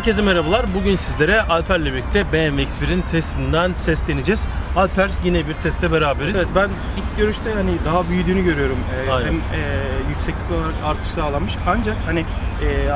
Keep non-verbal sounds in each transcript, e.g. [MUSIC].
Herkese merhabalar. Bugün sizlere Alper'le birlikte BMW X1'in testinden sesleneceğiz. Alper yine bir teste beraberiz. Evet ben ilk görüşte hani daha büyüdüğünü görüyorum. Ee, Aynen. hem e, yükseklik olarak artış sağlanmış. Ancak hani e,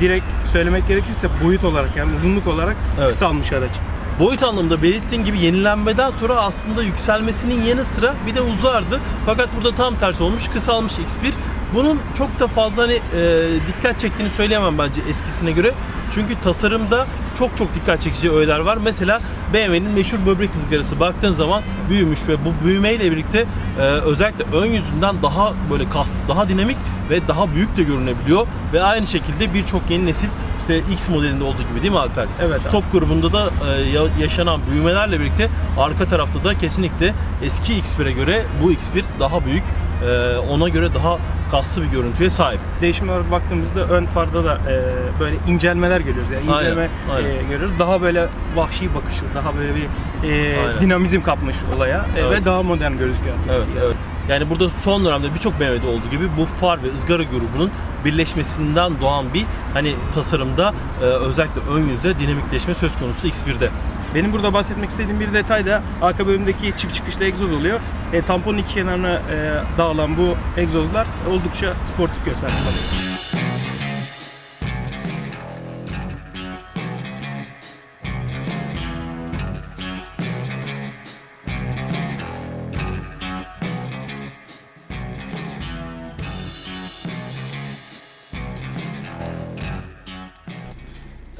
direkt söylemek gerekirse boyut olarak yani uzunluk olarak Evet. kısalmış araç. Boyut anlamında belirttiğin gibi yenilenmeden sonra aslında yükselmesinin yanı sıra bir de uzardı. Fakat burada tam tersi olmuş, kısalmış X1. Bunun çok da fazla hani e, dikkat çektiğini söyleyemem bence eskisine göre. Çünkü tasarımda çok çok dikkat çekici öğeler var. Mesela BMW'nin meşhur böbrek ızgarası baktığın zaman büyümüş ve bu büyümeyle birlikte e, özellikle ön yüzünden daha böyle kaslı, daha dinamik ve daha büyük de görünebiliyor. Ve aynı şekilde birçok yeni nesil işte X modelinde olduğu gibi değil mi Alper? Evet abi. Stop grubunda da e, ya- yaşanan büyümelerle birlikte arka tarafta da kesinlikle eski X1'e göre bu X1 daha büyük. E, ona göre daha kaslı bir görüntüye sahip. Değişim olarak baktığımızda ön farda da e, böyle incelmeler görüyoruz. Yani Aynen, incelme aynen. e, görüyoruz. Daha böyle vahşi bakışlı, daha böyle bir e, Aynen. dinamizm kapmış olaya E, Evet. ve daha modern gözüküyor. Evet, evet. Yani burada son dönemde birçok BMW'de olduğu gibi bu far ve ızgara grubunun birleşmesinden doğan bir hani tasarımda e, özellikle ön yüzde dinamikleşme söz konusu X1'de. Benim burada bahsetmek istediğim bir detay da arka bölümdeki çift çıkışlı egzoz oluyor. E, tamponun iki kenarına e, dağılan bu egzozlar oldukça sportif göstermiş oluyor.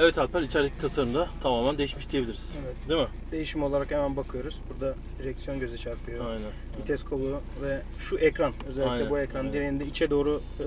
Evet Alper içerideki tasarımda tamamen değişmiş diyebiliriz. Evet. Değil mi? Değişim olarak hemen bakıyoruz. Burada direksiyon göze çarpıyor. Aynen. Vites kolu ve şu ekran özellikle Aynen, bu ekran aynen. direğinde içe doğru e,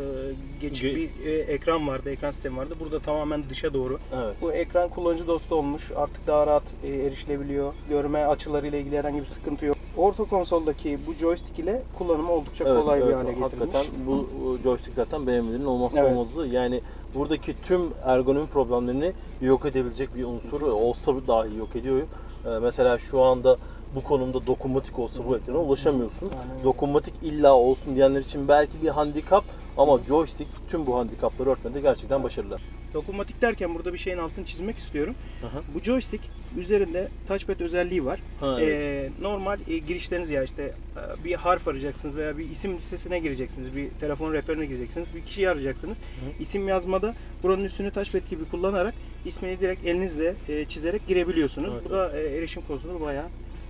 geçik Ge- bir e, ekran vardı, ekran sistemi vardı. Burada tamamen dışa doğru. Evet. Bu ekran kullanıcı dostu olmuş. Artık daha rahat e, erişilebiliyor. Görme açılarıyla ilgili herhangi bir sıkıntı yok. Orta konsoldaki bu joystick ile kullanımı oldukça kolay bir hale getirilmiş. Hakikaten bu bu joystick zaten BMW'nin olmazsa Evet. olmazı. Yani buradaki tüm ergonomi problemlerini yok edebilecek bir unsur olsa dahi yok ediyor. Ee, mesela şu anda bu konumda dokunmatik olsa bu ekrana ulaşamıyorsun. Öyle. Dokunmatik illa olsun diyenler için belki bir handikap ama joystick tüm bu handikapları örtmede gerçekten başarılı. Dokunmatik derken burada bir şeyin altını çizmek istiyorum. Aha. Bu joystick üzerinde touchpad özelliği var. Ha, evet. Ee, normal e, girişleriniz ya işte e, bir harf arayacaksınız veya bir isim listesine gireceksiniz, bir telefon rehberine gireceksiniz, bir kişiyi arayacaksınız. İsim yazmada buranın üstünü touchpad gibi kullanarak ismini direkt elinizle e, çizerek girebiliyorsunuz. Evet, Bu da e, erişim konusunda bayağı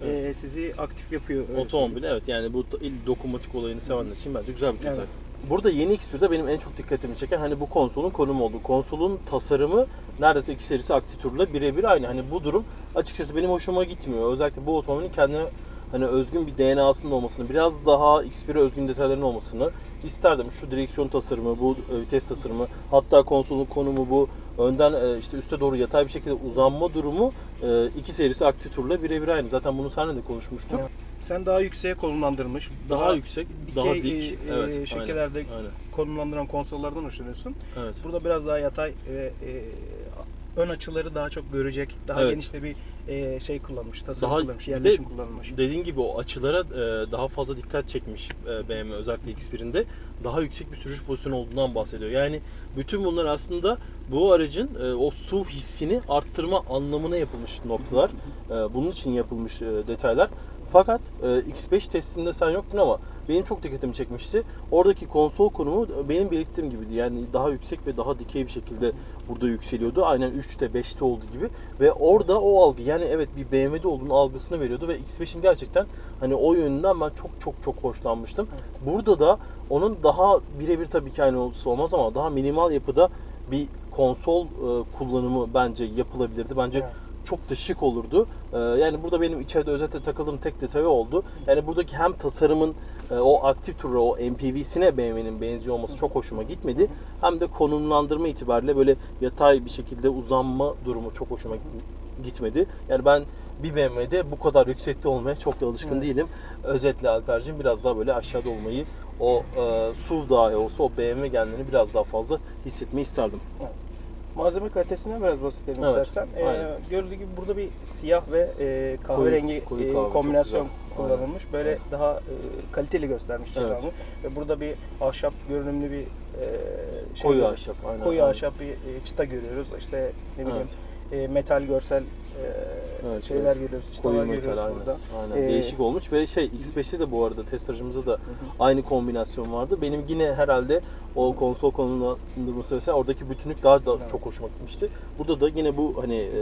e, sizi aktif yapıyor. Otomobil evet yani bu dokunmatik olayını sevenler için bence güzel bir tasarım. Evet. Burada yeni X1'de benim en çok dikkatimi çeken hani bu konsolun konumu oldu. Konsolun tasarımı neredeyse iki serisi Actitur'la birebir aynı. Hani bu durum açıkçası benim hoşuma gitmiyor. Özellikle bu otomobilin kendine hani özgün bir DNA'sının olmasını, biraz daha X1'e özgün detayların olmasını isterdim. Şu direksiyon tasarımı, bu e, vites tasarımı, hatta konsolun konumu bu önden e, işte üste doğru yatay bir şekilde uzanma durumu e, iki serisi Actitur'la birebir aynı. Zaten bunu seninle de konuşmuştuk. Evet. Sen daha yükseğe konumlandırılmış, Daha, yüksek, daha dikey, dik. e, evet, e, şekillerde aynen, aynen. konumlandıran konsollardan hoşlanıyorsun. Evet. Burada biraz daha yatay ve e, ön açıları daha çok görecek, daha Evet. geniş de bir e, şey kullanmış, tasarım Daha- kullanmış, bir de- yerleşim kullanılmış. Dediğin gibi o açılara e, daha fazla dikkat çekmiş e, BMW özellikle X1'inde. Daha yüksek bir sürüş pozisyonu olduğundan bahsediyor. Yani bütün bunlar aslında bu aracın e, o SUV hissini arttırma anlamına yapılmış noktalar. E, bunun için yapılmış e, detaylar. Fakat e, X5 testinde sen yoktun ama benim çok dikkatimi çekmişti. Oradaki konsol konumu benim belirttiğim gibiydi. Yani daha yüksek ve daha dikey bir şekilde burada yükseliyordu. Aynen 3'te 5'te olduğu gibi. Ve orada o algı yani evet bir BMW'de olduğunun algısını veriyordu ve X5'in gerçekten hani o yönünden ben çok çok çok hoşlanmıştım. Burada da onun daha birebir tabii ki aynı olmaz ama daha minimal yapıda bir konsol e, kullanımı bence yapılabilirdi. Bence Evet. Çok da şık olurdu. Ee, yani burada benim içeride özetle takıldığım tek detayı oldu. Yani buradaki hem tasarımın e, o aktif turu, o MPV'sine BMW'nin benziyor olması çok hoşuma gitmedi. Hem de konumlandırma itibariyle böyle yatay bir şekilde uzanma durumu çok hoşuma git- gitmedi. Yani ben bir BMW'de bu kadar yüksekte olmaya çok da alışkın Evet. değilim. Özetle Alper'cim biraz daha böyle aşağıda olmayı, o e, SUV dahi olsa o BMW genlerini biraz daha fazla hissetmeyi isterdim. Malzeme kalitesinden biraz bahsedelim Evet, istersen. Ee, aynen. gördüğü gibi burada bir siyah ve e, kahverengi koyu e, kahve çok kombinasyon kullanılmış. Böyle daha e, kaliteli göstermiş Evet. Ve burada bir ahşap görünümlü bir e, şey Koyu var. ahşap. Aynen. Koyu aynen. ahşap bir e, çıta görüyoruz. İşte ne bileyim Evet. E, metal görsel e, Evet, şeyler evet. görüyoruz. Koyu metal aynen. burada. aynen. Ee, Değişik olmuş ve şey X5'te de bu arada test aracımızda da aynı kombinasyon vardı. Benim yine herhalde o konsol konumlandırması vesaire oradaki bütünlük daha da Evet. çok hoşuma gitmişti. Burada da yine bu hani e,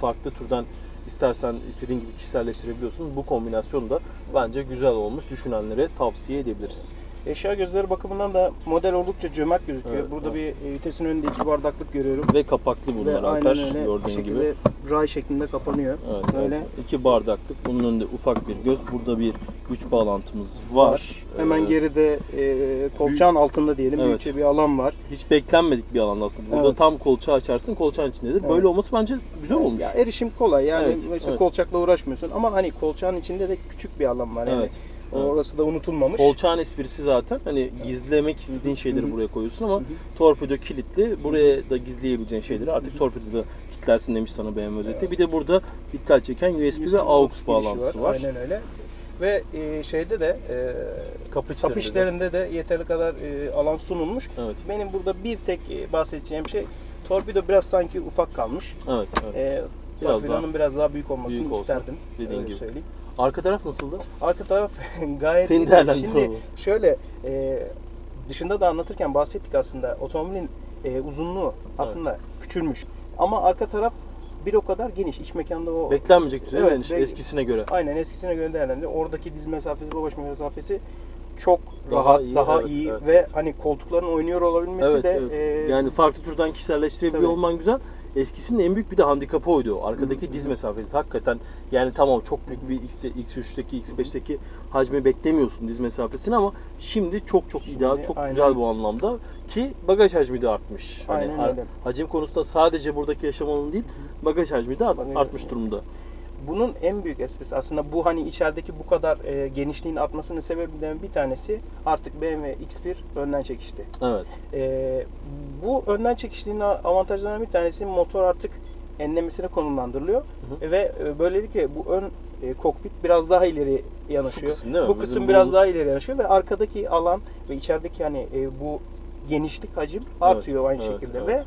farklı türden istersen istediğin gibi kişiselleştirebiliyorsun. Bu kombinasyon da bence güzel olmuş. Düşünenlere tavsiye edebiliriz. Eşya gözleri bakımından da model oldukça cömert gözüküyor. Evet, burada evet. bir e, vitesin önünde iki bardaklık görüyorum. Ve kapaklı Ve bunlar aynen Alper öyle gördüğün gibi. ray şeklinde kapanıyor. Evet, Böyle evet. İki bardaklık. Bunun önünde ufak bir göz. Burada bir güç bağlantımız var. Hemen Ee, geride e, kolçağın altında diyelim Evet. büyükçe bir alan var. hiç beklenmedik bir alan aslında. Burada Evet. tam kolçağı açarsın, kolçağın içindedir. Evet. Böyle olması bence güzel olmuş. Ya erişim kolay yani Evet, işte evet. kolçakla uğraşmıyorsun ama hani kolçağın içinde de küçük bir alan var yani. Evet. Evet. Orası da unutulmamış. Kolçağın esprisi zaten hani gizlemek istediğin şeyleri buraya koyuyorsun ama torpido kilitli. Buraya da gizleyebileceğin şeyleri artık torpidoda kilitlersin demiş sana BMW özetle. Bir de burada dikkat çeken USB ve AUX girişi bağlantısı var. Aynen öyle. Ve e, şeyde de e, Kapı kapı de. içlerinde de yeteri kadar e, alan sunulmuş. Evet. Benim burada bir tek e, bahsedeceğim şey torpido biraz sanki ufak kalmış. Evet. evet. E, Biraz torpidonun biraz daha büyük olmasını büyük olsa, isterdim. dediğin gibi. söyleyeyim. Arka taraf nasıldı? Arka taraf [LAUGHS] gayet Senin iyi. değerlendirmen Şimdi bu. şöyle e, dışında da anlatırken bahsettik aslında otomobilin e, uzunluğu aslında küçülmüş. Ama arka taraf bir o kadar geniş. İç mekanda o Beklenmeyecek düzeyde Evet, geniş ve- eskisine göre. aynen eskisine göre değerlendi. Oradaki diz mesafesi, babaş mesafesi çok Daha rahat, iyi, daha evet, iyi evet. ve hani koltukların oynuyor olabilmesi Evet, de evet. e, Yani farklı türden kişiselleştirebiliyor Tabii. olman güzel. Eskisinin en büyük bir de handikapı oydu. Arkadaki diz mesafesi hakikaten yani tamam çok büyük bir X, X3'teki X5'teki hacmi beklemiyorsun diz mesafesini ama şimdi çok çok ideal, çok aynen. güzel bu anlamda ki bagaj hacmi de artmış. Hani Aynen ar- öyle. hacim konusunda sadece buradaki yaşam alanı değil, bagaj hacmi de art- artmış durumda. Bunun en büyük esprisi aslında bu hani içerideki bu kadar e, genişliğin artmasının sebebinden bir tanesi artık BMW X1 önden çekişti. Evet. E, bu önden çekişliğin avantajlarından bir tanesi motor artık enlemesine konumlandırılıyor Hı ve e, böylelikle bu ön e, kokpit biraz daha ileri yanaşıyor. Şu kısım? Bu Bizim kısım bu- biraz daha ileri yanaşıyor ve arkadaki alan ve içerideki hani e, bu genişlik hacim artıyor aynı evet, şekilde evet. ve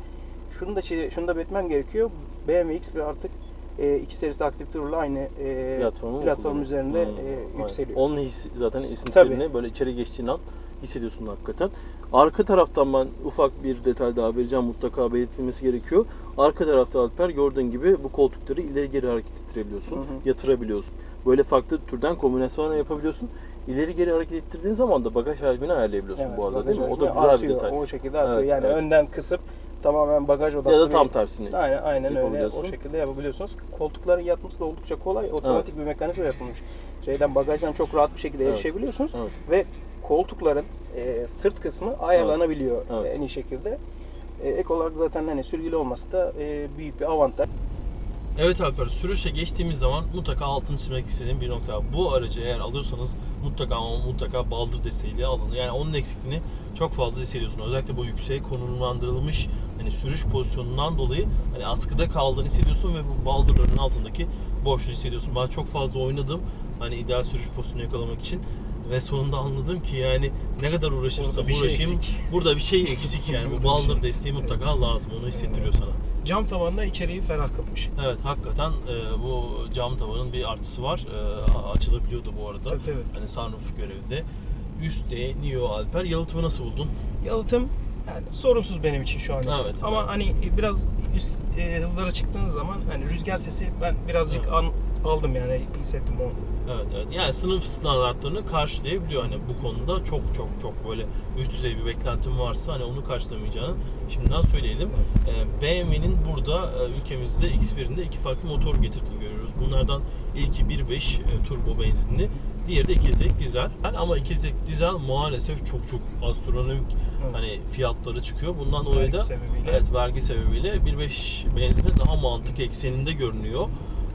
şunu da şunu da belirtmem gerekiyor. BMW X1 artık e, iki serisi aktif turla aynı e, platform kullanıyor? üzerinde Hmm, e, yükseliyor. Onun his, zaten esintilerini böyle içeri geçtiğin an hissediyorsun hakikaten. Arka taraftan ben ufak bir detay daha vereceğim mutlaka belirtilmesi gerekiyor. Arka tarafta Alper gördüğün gibi bu koltukları ileri geri hareket ettirebiliyorsun, Hı hı. yatırabiliyorsun. Böyle farklı türden kombinasyonlar yapabiliyorsun. İleri geri hareket ettirdiğin zaman da bagaj hacmini ayarlayabiliyorsun Evet, bu arada değil mi? O da güzel artıyor, bir detay. O şekilde artıyor. Evet, yani evet. önden kısıp tamamen bagaj odaklı Ya da tam bir- tersini. Aynen, aynen öyle. O şekilde yapabiliyorsunuz. Koltukların yatması da oldukça kolay. Otomatik bir mekanizma yapılmış. Şeyden bagajdan çok rahat bir şekilde Evet. erişebiliyorsunuz Evet. ve koltukların e, sırt kısmı ayarlanabiliyor Evet. e, en iyi şekilde. E, ek olarak zaten hani sürgülü olması da e, büyük bir avantaj. Evet Alper, sürüşe geçtiğimiz zaman mutlaka altını çizmek istediğim bir nokta. Bu aracı eğer alıyorsanız mutlaka ama mutlaka baldır desteğiyle alın. Yani onun eksikliğini çok fazla hissediyorsun. Özellikle bu yükseğe konumlandırılmış hani sürüş pozisyonundan dolayı hani askıda kaldığını hissediyorsun ve bu baldırların altındaki boşluğu hissediyorsun. Ben çok fazla oynadım hani ideal sürüş pozisyonu yakalamak için ve sonunda anladım ki yani ne kadar uğraşırsam Burada bir şey uğraşayım eksik. burada bir şey eksik yani bu [LAUGHS] baldır şey eksik. desteği mutlaka lazım onu hissettiriyor sana. Cam tavanda içeriği ferah kılmış. Evet hakikaten e, bu cam tavanın bir artısı var. E, açılabiliyordu bu arada. Tabii, tabii. Hani sunroof görevde. Üstte Neo Alper. Yalıtımı nasıl buldun? Yalıtım yani sorunsuz benim için şu an için. Evet, Ama evet. hani biraz üst e, hızlara çıktığınız zaman hani rüzgar sesi ben birazcık Evet. an, aldım yani hissettim onu. Evet, evet. Yani sınıf standartlarını karşılayabiliyor. Hani bu konuda çok çok çok böyle üst düzey bir beklentim varsa hani onu karşılamayacağını şimdiden söyleyelim. Ee, BMW'nin burada e, ülkemizde X1'inde iki farklı motor getirdiğini görüyoruz. Bunlardan ilki 1.5 e, turbo benzinli, diğeri de 2 litrelik dizel. Yani ama 2 litrelik dizel maalesef çok çok astronomik Evet. hani fiyatları çıkıyor. Bundan dolayı Vergi da sebebiyle. evet vergi sebebiyle 1.5 benzini daha mantık ekseninde görünüyor.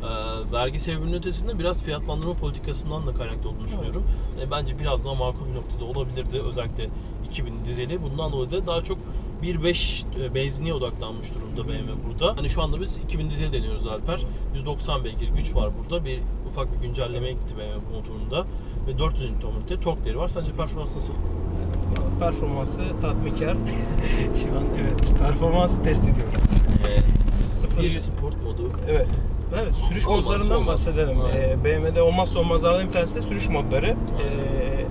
Ee, vergi sebebinin ötesinde biraz fiyatlandırma politikasından da kaynaklı olduğunu düşünüyorum. Yani bence biraz daha makul bir noktada olabilirdi. Özellikle 2000 dizeli. Bundan dolayı da daha çok 1.5 e, benzinliğe odaklanmış durumda BMW burada. Hani şu anda biz 2000 dizel deniyoruz Alper. 190 beygir güç var burada. Bir ufak bir güncellemeye gitti BMW motorunda. Ve 400 Nm'de tork değeri var. Sence performans nasıl? Performansı tatminkar. [LAUGHS] Şu an evet performansı test ediyoruz. Sıfır bir sport modu. Evet. Evet, sürüş Olmazsa modlarından olmaz. bahsedelim. Ee, BMW'de olmazsa olmazlardan bir tanesi de sürüş modları.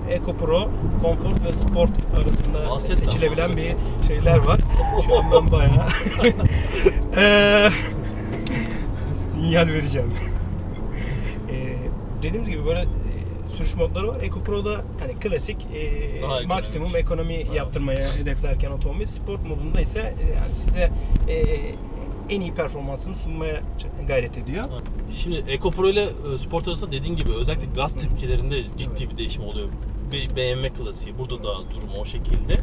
Ee, Eco Pro, Comfort ve Sport arasında Bahset seçilebilen bahset. bir şeyler var. Şu an ben bayağı [LAUGHS] Ee, sinyal vereceğim. Ee, dediğimiz gibi böyle e, sürüş modları var. Eco Pro'da hani klasik e, Daha ekonomik. maksimum ekonomi yaptırmaya hedeflerken otomobil. Sport modunda ise e, yani size e, en iyi performansını sunmaya gayret ediyor. Şimdi Eco Pro ile e, Sport arasında dediğin gibi özellikle gaz tepkilerinde ciddi bir değişim oluyor. Bir BMW klasiği. Burada da durum o şekilde.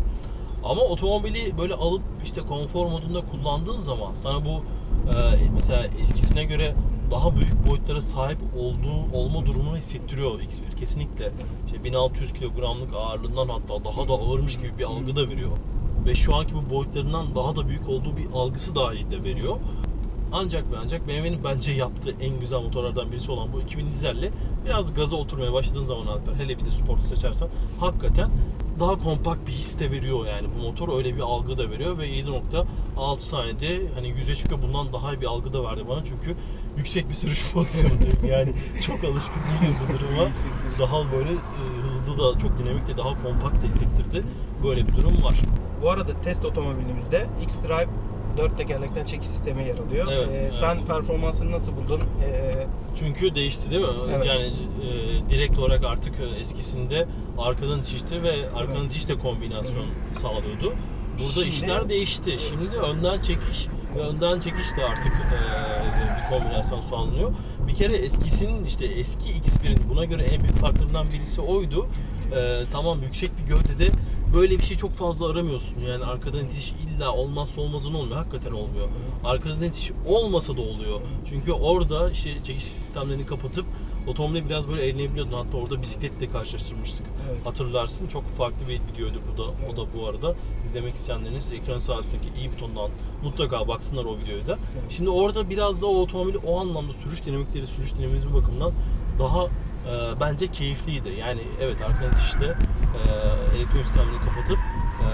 Ama otomobili böyle alıp işte konfor modunda kullandığın zaman sana bu e, mesela eskisine göre daha büyük boyutlara sahip olduğu olma durumunu hissettiriyor X1 kesinlikle. İşte 1600 kilogramlık ağırlığından hatta daha da ağırmış gibi bir algı da veriyor. Ve şu anki bu boyutlarından daha da büyük olduğu bir algısı dahi de veriyor. Ancak ve ancak BMW'nin bence yaptığı en güzel motorlardan birisi olan bu 2000 dizelle biraz gaza oturmaya başladığın zaman Alper hele bir de sportu seçersen hakikaten daha kompakt bir his de veriyor yani bu motor. Öyle bir algı da veriyor ve 7.6 saniyede hani 100'e çıkıyor bundan daha iyi bir algı da verdi bana. Çünkü yüksek bir sürüş [LAUGHS] pozisyonundayım yani çok alışkın değilim bu duruma. Daha böyle e, hızlı da çok dinamik de daha kompakt da hissettirdi. Böyle bir durum var. Bu arada test otomobilimizde X-Drive 4 tekerlekten çekiş sistemi yer alıyor. Evet, Ee, evet. Sen performansını nasıl buldun? Ee, Çünkü değişti değil mi? Evet. Yani e, direkt olarak artık e, eskisinde arkadan itişti ve arkadan Evet. itişle kombinasyon sağlıyordu. Burada Şimdi- işler değişti. Şimdi önden çekiş ve önden çekiş de artık e, bir kombinasyon sağlanıyor. Bir kere eskisinin işte eski X1'in buna göre en büyük farklarından birisi oydu. E, tamam yüksek bir gövdede böyle bir şey çok fazla aramıyorsun. Yani arkadan itiş illa olmazsa olmazın olmuyor. Hakikaten olmuyor. Arkadan itiş olmasa da oluyor. Çünkü orada işte çekiş sistemlerini kapatıp otomobili biraz böyle eğlenebiliyordun. Hatta orada bisikletle karşılaştırmıştık. Evet. Hatırlarsın. Çok farklı bir videoydu bu da. O da bu arada. İzlemek isteyenleriniz ekran sağ üstündeki iyi butondan mutlaka baksınlar o videoyu da. Evet. Şimdi orada biraz da o otomobili o anlamda sürüş dinamikleri, sürüş dinamizmi bakımından daha e, bence keyifliydi. Yani evet arkadan itişte e, elektron sistemini kapatıp e,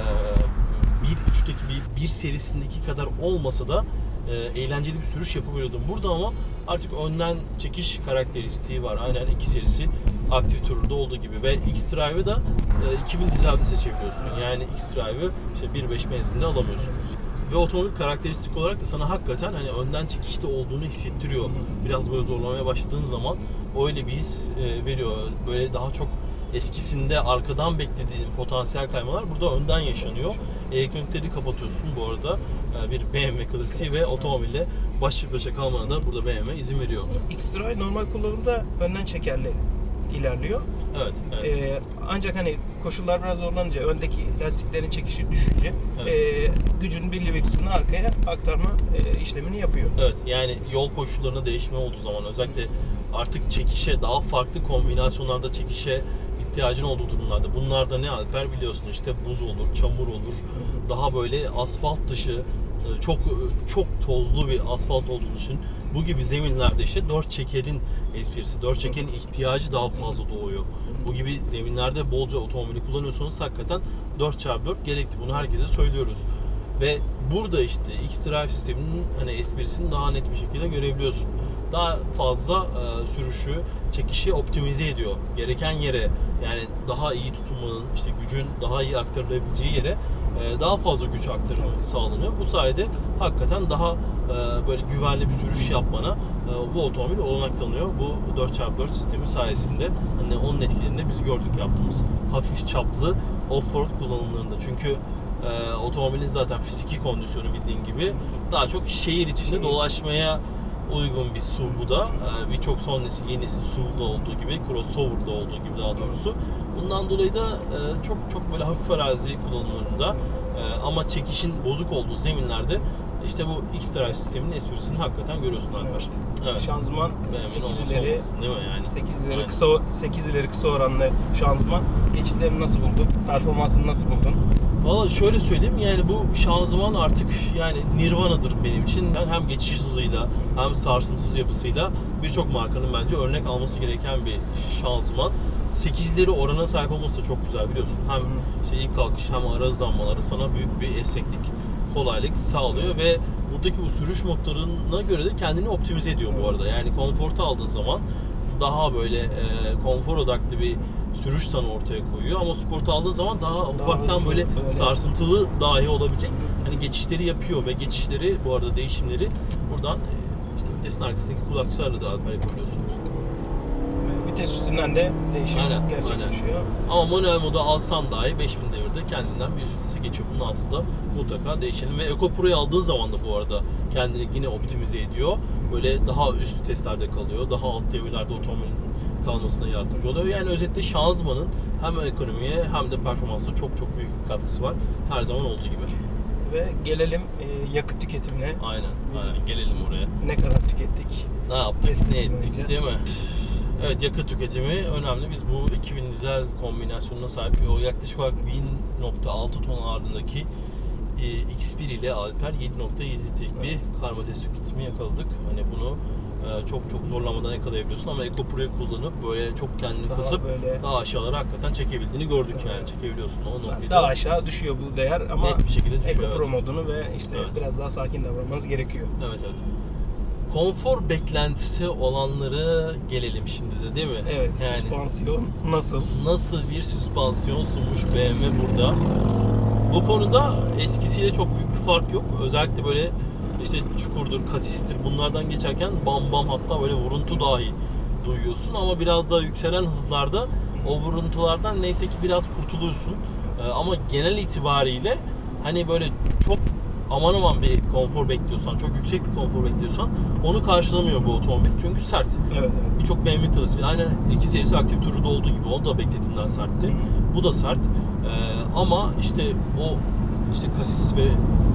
1.3'teki bir, bir serisindeki kadar olmasa da e, eğlenceli bir sürüş yapabiliyordum. Burada ama artık önden çekiş karakteristiği var. Aynen iki serisi aktif turda olduğu gibi ve X-Drive'ı da e, 2000 dizelde seçebiliyorsun. Yani X-Drive'ı işte 1.5 benzinde alamıyorsun. Ve otomobil karakteristik olarak da sana hakikaten hani önden çekişte olduğunu hissettiriyor. Biraz böyle zorlamaya başladığın zaman öyle bir his e, veriyor. Böyle daha çok eskisinde arkadan beklediğin potansiyel kaymalar burada önden yaşanıyor. Elektronikleri kapatıyorsun bu arada. E, Bir BMW klasiği ve otomobille baş başa kalmana da burada BMW izin veriyor. X-Drive normal kullanımda önden çekerli ilerliyor. Evet, evet. Ee, ancak hani koşullar biraz zorlanınca öndeki lastiklerin çekişi düşünce Evet. e, gücün belli bir kısmını arkaya aktarma e, işlemini yapıyor. Evet yani yol koşullarına değişme olduğu zaman özellikle artık çekişe daha farklı kombinasyonlarda çekişe ihtiyacın olduğu durumlarda. Bunlarda ne Alper biliyorsun işte buz olur, çamur olur. Daha böyle asfalt dışı e, çok çok tozlu bir asfalt olduğunu düşün. Bu gibi zeminlerde işte dört çekerin esprisi, dört çekerin ihtiyacı daha fazla doğuyor. Bu gibi zeminlerde bolca otomobili kullanıyorsanız hakikaten 4x4 gerekli. Bunu herkese söylüyoruz. Ve burada işte X-Drive sisteminin hani esprisini daha net bir şekilde görebiliyorsun. Daha fazla e, sürüşü, çekişi optimize ediyor. Gereken yere yani daha iyi tutunmanın, işte gücün daha iyi aktarılabileceği yere e, daha fazla güç aktarılması sağlanıyor. Bu sayede hakikaten daha e, böyle güvenli bir sürüş yapmana e, bu otomobil olanak tanıyor. Bu 4x4 sistemi sayesinde hani onun etkilerini biz gördük yaptığımız hafif çaplı off-road kullanımlarında. Çünkü otomobilin zaten fiziki kondisyonu bildiğin gibi daha çok şehir içinde dolaşmaya uygun bir SUV bu da. E, Birçok son nesil, yeni nesil SUV'da olduğu gibi, crossover'da olduğu gibi daha doğrusu. Bundan dolayı da e, çok çok böyle hafif arazi kullanımlarında e, ama çekişin bozuk olduğu zeminlerde işte bu X-Drive sisteminin esprisini hakikaten görüyorsun Alper. Evet. Şanzıman BMW'nin olması 8 ileri olmaz, değil mi yani? 8 ileri Aynen. kısa 8 ileri kısa oranlı şanzıman. Geçitlerini nasıl buldun? Performansını nasıl buldun? Valla şöyle söyleyeyim yani bu şanzıman artık yani nirvanadır benim için. Ben hem geçiş hızıyla hem sarsıntısız yapısıyla birçok markanın bence örnek alması gereken bir şanzıman. 8'leri orana sahip olması da çok güzel biliyorsun. Hem işte ilk kalkış hem ara hızlanmaları sana büyük bir esneklik, kolaylık sağlıyor ve buradaki bu sürüş modlarına göre de kendini optimize ediyor bu arada. Yani konforta aldığı zaman daha böyle e, konfor odaklı bir sürüş sana ortaya koyuyor ama sporta aldığı zaman daha, ufaktan hızlı, böyle böyle. sarsıntılı dahi olabilecek hani geçişleri yapıyor ve geçişleri bu arada değişimleri buradan e, işte vitesin arkasındaki kulakçılarla da yapabiliyorsunuz. Vites üstünden de değişim Aynen, gerçekleşiyor. Ama manuel moda alsan dahi 5000 devirde kendinden bir üst vitesi geçiyor. Bunun altında mutlaka değişelim. Ve Eco Pro'yu aldığı zaman da bu arada kendini yine optimize ediyor. Böyle daha üst viteslerde kalıyor. Daha alt devirlerde otomobilin kalmasına yardımcı oluyor. Yani özetle şanzımanın hem ekonomiye hem de performansa çok çok büyük bir katkısı var. Her zaman olduğu gibi. Ve gelelim e, yakıt tüketimine. Aynen. Aynen. Gelelim oraya. Ne kadar tükettik? Ne yaptık, Tespit ne ettik edince. değil mi? Evet yakıt tüketimi önemli. Biz bu 2000 dizel kombinasyonuna sahip o yaklaşık olarak 1.6 ton ağırlığındaki e, X1 ile Alper 7.7'lik bir karma test tüketimi yakaladık. Hani bunu çok çok zorlamadan yakalayabiliyorsun ama Eco Pro'yu kullanıp böyle çok kendini Daha kısıp böyle- daha aşağılara hakikaten çekebildiğini gördük yani. Çekebiliyorsun o noktayı Daha da aşağı düşüyor bu değer ama net bir şekilde düşüyor. Eco Pro evet. modunu ve işte Evet. biraz daha sakin davranmanız gerekiyor. Evet evet. Konfor beklentisi olanları gelelim şimdi de değil mi? Evet, Yani süspansiyon nasıl? nasıl bir süspansiyon sunmuş BMW burada. Bu konuda eskisiyle çok büyük bir fark yok. Özellikle böyle işte çukurdur, kasistir bunlardan geçerken bam bam hatta böyle vuruntu dahi duyuyorsun ama biraz daha yükselen hızlarda o vuruntulardan neyse ki biraz kurtuluyorsun. Ee, ama genel itibariyle hani böyle çok aman aman bir konfor bekliyorsan, çok yüksek bir konfor bekliyorsan onu karşılamıyor bu otomobil çünkü sert. Evet, evet. Birçok BMW klasiği. Aynen iki serisi aktif turda olduğu gibi. O da beklediğimden sertti. Bu da sert. Ee, ama işte o işte kasis ve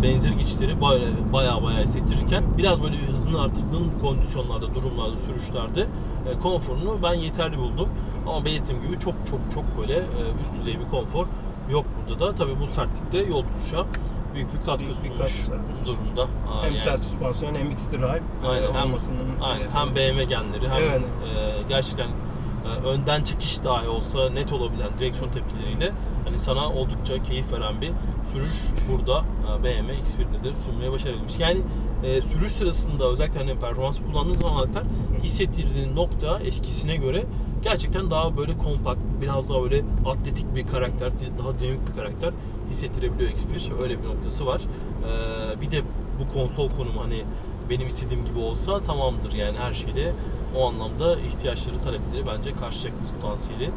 benzeri geçişleri baya baya baya hissettirirken biraz böyle hızını arttırdığın kondisyonlarda, durumlarda, sürüşlerde e, konforunu ben yeterli buldum. Ama belirttiğim gibi çok çok çok böyle e, üst düzey bir konfor yok burada da. Tabii bu sertlikte yol tutuşa büyük bir katkı Büyük bir sunmuş katkı sağlamış. durumda. Aa, Hem yani. sert süspansiyon hem X-Drive Aynen, e, hem- olmasının Aynen. Hem BMW genleri hem Evet. e, gerçekten e, önden çekiş dahi olsa net olabilen direksiyon tepkileriyle hani sana oldukça keyif veren bir sürüş burada e, BMW X1'de de sunmaya başarabilmiş. Yani e, sürüş sırasında özellikle hani performans kullandığın zaman Alper hissettirdiğin nokta eskisine göre gerçekten daha böyle kompakt, biraz daha böyle atletik bir karakter, daha dinamik bir karakter hissettirebiliyor X1. Öyle bir noktası var. E, bir de bu konsol konumu hani benim istediğim gibi olsa tamamdır yani her şeyde o anlamda ihtiyaçları talepleri bence karşılayacak potansiyeli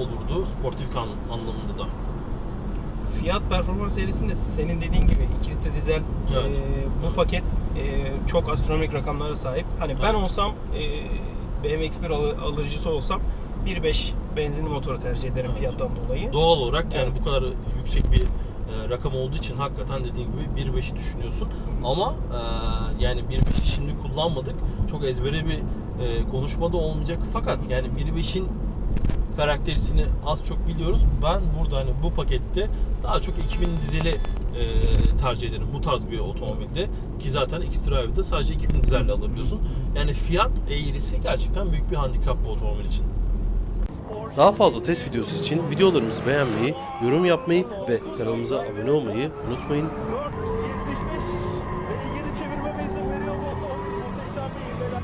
olurdu sportif kan anlamında da. Fiyat performans serisinde senin dediğin gibi 2 litre dizel Evet. e, bu paket e, çok astronomik rakamlara sahip. Hani ben Evet. olsam, olsam BMW X1 alı- alıcısı olsam 1.5 benzinli motoru tercih ederim Evet. fiyattan dolayı. Doğal olarak yani Evet. bu kadar yüksek bir e, rakam olduğu için hakikaten dediğin gibi 1.5'i düşünüyorsun. Ama e, yani 1.5'i şimdi kullanmadık. Çok ezbere bir e, konuşma da olmayacak. Fakat yani 1.5'in karakterisini az çok biliyoruz. Ben burada hani bu pakette daha çok 2000 dizeli e, tercih ederim bu tarz bir otomobilde ki zaten X-Drive'de sadece 2000 dizelle alabiliyorsun. Yani fiyat eğrisi gerçekten büyük bir handikap bu otomobil için. Daha fazla test videosu için videolarımızı beğenmeyi, yorum yapmayı ve kanalımıza abone olmayı unutmayın. 475 beygiri çevirecek.